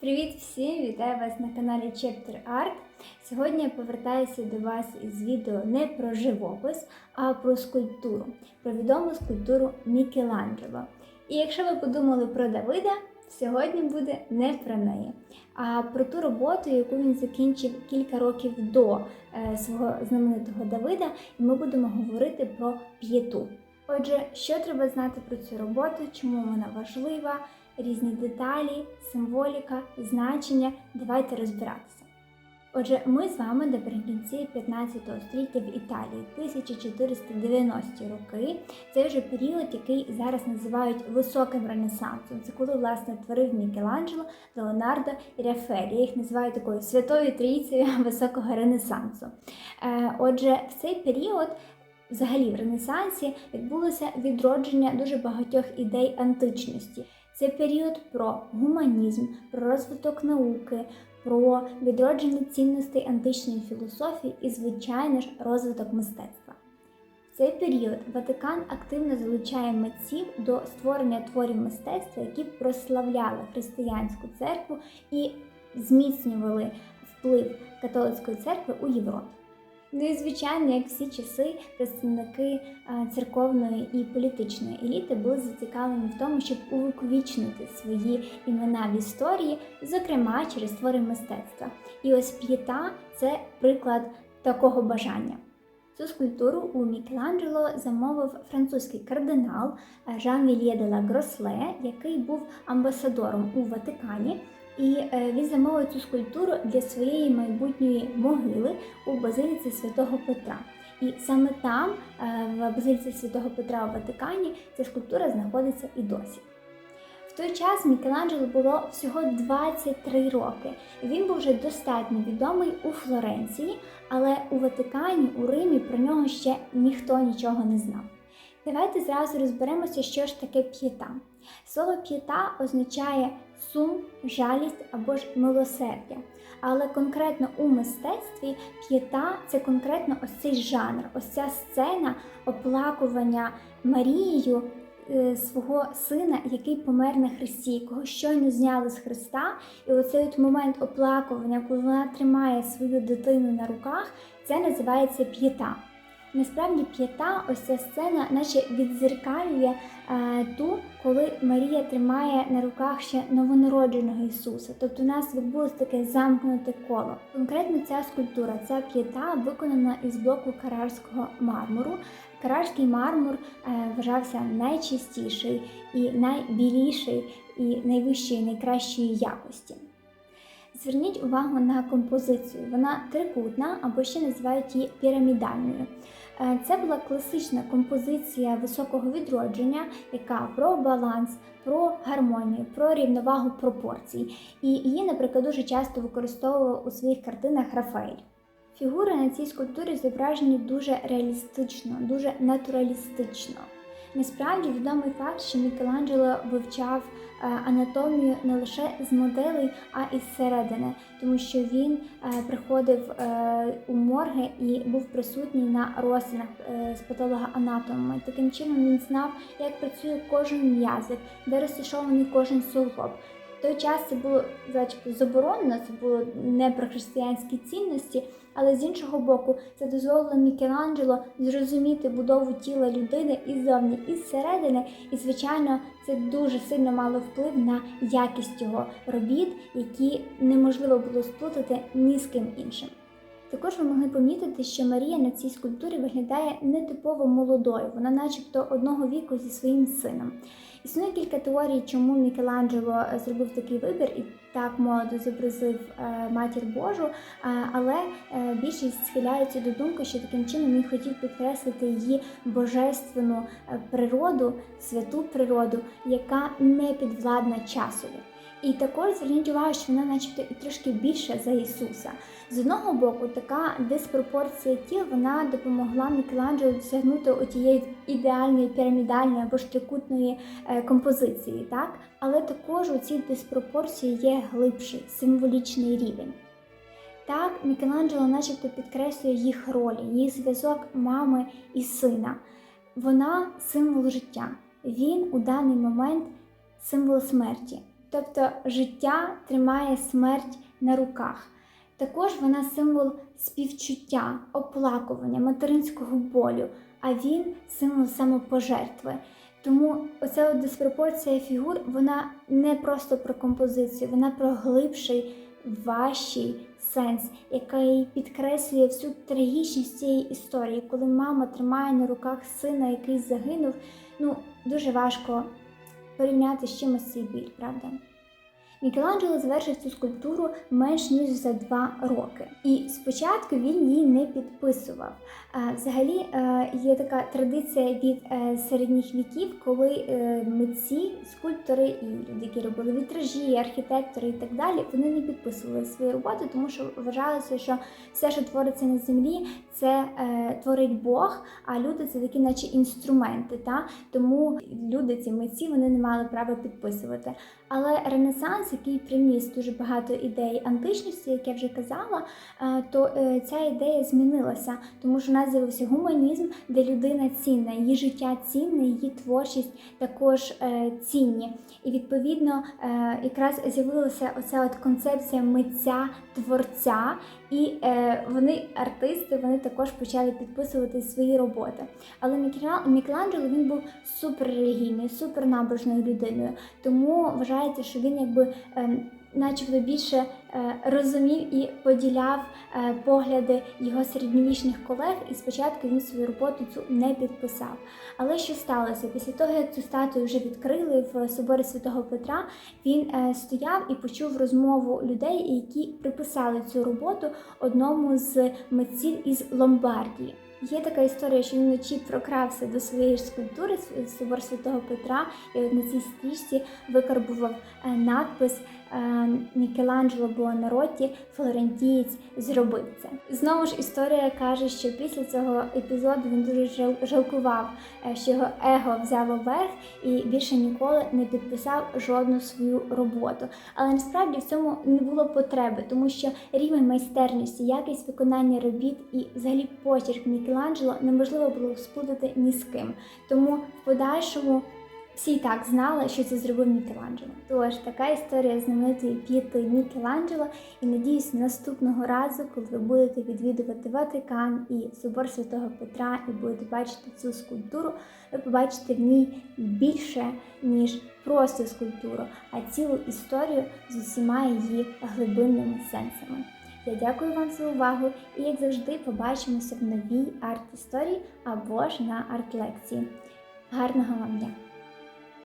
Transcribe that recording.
Привіт всім! Вітаю вас на каналі Chapter Art. Сьогодні я повертаюся до вас із відео не про живопис, а про скульптуру, про відому скульптуру Мікеланджело. І якщо ви подумали про Давида, сьогодні буде не про неї, а про ту роботу, яку він закінчив кілька років до е, свого знаменитого Давида, і ми будемо говорити про п'єту. Отже, що треба знати про цю роботу, чому вона важлива, різні деталі, символіка, значення. Давайте розбиратися. Отже, ми з вами наприкінці 15 століття в Італії, 1490-ті роки. Це вже період, який зараз називають високим ренесансом. Це коли власне творив Мікеланджело, Леонардо і Рафаель. Я їх називаю такою святою трійцею високого ренесансу. Е, Отже, в цей період Взагалі в Ренесансі відбулося відродження дуже багатьох ідей античності. Це період про гуманізм, про розвиток науки, про відродження цінностей античної філософії і, звичайно ж, розвиток мистецтва. В цей період Ватикан активно залучає митців до створення творів мистецтва, які прославляли християнську церкву і зміцнювали вплив католицької церкви у Європі. Ну і звичайно, як всі часи, представники е, церковної і політичної еліти були зацікавлені в тому, щоб увіковічнити свої імена в історії, зокрема через твори мистецтва. І ось п'єта це приклад такого бажання. Цю скульптуру у Мікеланджело замовив французький кардинал е, Жан Вільє де ла Гросле, який був амбасадором у Ватикані. І е, він замовив цю скульптуру для своєї майбутньої могили у базиліці святого Петра. І саме там, е, в базиліці святого Петра у Ватикані, ця скульптура знаходиться і досі. В той час Мікеланджело було всього 23 роки. Він був вже достатньо відомий у Флоренції, але у Ватикані, у Римі про нього ще ніхто нічого не знав. Давайте зразу розберемося, що ж таке п'єта. Слово п'єта означає сум, жалість або ж милосердя. Але конкретно у мистецтві п'єта це конкретно ось цей жанр, ось ця сцена оплакування Марією свого сина, який помер на Христі, якого щойно зняли з Христа. І оцей от момент оплакування, коли вона тримає свою дитину на руках, це називається п'єта. Насправді п'ята, ось ця сцена, наче відзеркалює е, ту, коли Марія тримає на руках ще новонародженого Ісуса. Тобто у нас відбулося таке замкнуте коло. Конкретно ця скульптура, ця п'ята виконана із блоку карарського мармуру. Карарський мармур е, вважався найчистіший і найбіліший, і найвищої, найкращої якості. Зверніть увагу на композицію. Вона трикутна або ще називають її пірамідальною. Е, Це була класична композиція високого відродження, яка про баланс, про гармонію, про рівновагу пропорцій. І її, наприклад, дуже часто використовував у своїх картинах Рафаель. Фігури на цій скульптурі зображені дуже реалістично, дуже натуралістично. Насправді відомий факт, що Мікеланджело вивчав анатомію не лише з моделей, а і зсередини, тому що він е, приходив е, у морги і був присутній на розтинах з патологоанатомами. Таким чином він знав, як працює кожен м'язик, де розташований кожен суглоб. Той час це було зачепу заборонено, це було не про християнські цінності, але з іншого боку, це дозволило Мікеланджело зрозуміти будову тіла людини і ззовні, і зсередини. І, звичайно, це дуже сильно мало вплив на якість його робіт, які неможливо було сплутати ні з ким іншим. Також ви могли помітити, що Марія на цій скульптурі виглядає нетипово молодою, вона, начебто, одного віку зі своїм сином. Існує кілька теорій, чому Мікеланджело зробив такий вибір і так молодо зобразив е, матір Божу, е, але е, більшість схиляються до думки, що таким чином він хотів підкреслити її божественну природу, святу природу, яка не підвладна часові. І також зверніть увагу, що вона, начебто, і трошки більша за Ісуса. З одного боку, така диспропорція тіл вона допомогла Мікеланджело досягнути отієї ідеальної пірамідальної або ж трикутної е, композиції, так? Але також у цій диспропорції є глибший символічний рівень. Так, Мікеланджело начебто підкреслює їх ролі, їх зв'язок мами і сина. Вона символ життя. Він у даний момент символ смерті. Тобто життя тримає смерть на руках. Також вона символ співчуття, оплакування, материнського болю, а він символ самопожертви. Тому оця диспропорція фігур вона не просто про композицію, вона про глибший, важчий сенс, який підкреслює всю трагічність цієї історії, коли мама тримає на руках сина, який загинув. Ну дуже важко порівняти з чимось цей біль, правда? Мікеланджело завершив цю скульптуру менш ніж за два роки, і спочатку він її не підписував. Взагалі е, є така традиція від е, середніх віків, коли е, митці, скульптори і люди, які робили вітражі, архітектори і так далі, вони не підписували свої роботи, тому що вважалося, що все, що твориться на землі, це творить Бог, а люди це такі, наче інструменти. Та? Тому люди, ці митці, вони не мали права підписувати. Але Ренесанс, який приніс дуже багато ідей античності, як я вже казала, то ця ідея змінилася, тому що у нас з'явився гуманізм, де людина цінна, її життя цінне, її творчість також е, цінні. І відповідно е, якраз з'явилася оця от концепція митця творця, і е, вони, артисти, вони також почали підписувати свої роботи. Але Мікеланджело він був суперрелігійною, супернабожною людиною, тому вважається, що він якби. Е, начебто більше е, розумів і поділяв е, погляди його середньовічних колег, і спочатку він свою роботу цю не підписав. Але що сталося? Після того, як цю статую вже відкрили в соборі святого Петра, він е, стояв і почув розмову людей, які приписали цю роботу одному з митців із Ломбардії. Є така історія, що він вночі прокрався до своєї скульптури собор святого Петра, і от на цій стрічці викарбував надпис Мікеланджело Буонаротті Флорентієць зробив це. Знову ж історія каже, що після цього епізоду він дуже жалкував, е, що його его взяло верх і більше ніколи не підписав жодну свою роботу. Але насправді в цьому не було потреби, тому що рівень майстерності, якість виконання робіт і взагалі почерк Мікеланджело неможливо було сплутати ні з ким. Тому в подальшому. Всі так знали, що це зробив Мікеланджело. Тож така історія знаменитої п'єти Мікеланджело. І надіюсь, наступного разу, коли ви будете відвідувати Ватикан і собор Святого Петра, і будете бачити цю скульптуру, ви побачите в ній більше, ніж просто скульптуру, а цілу історію з усіма її глибинними сенсами. Я дякую вам за увагу і, як завжди, побачимося в новій арт-історії або ж на арт-лекції. Гарного вам дня!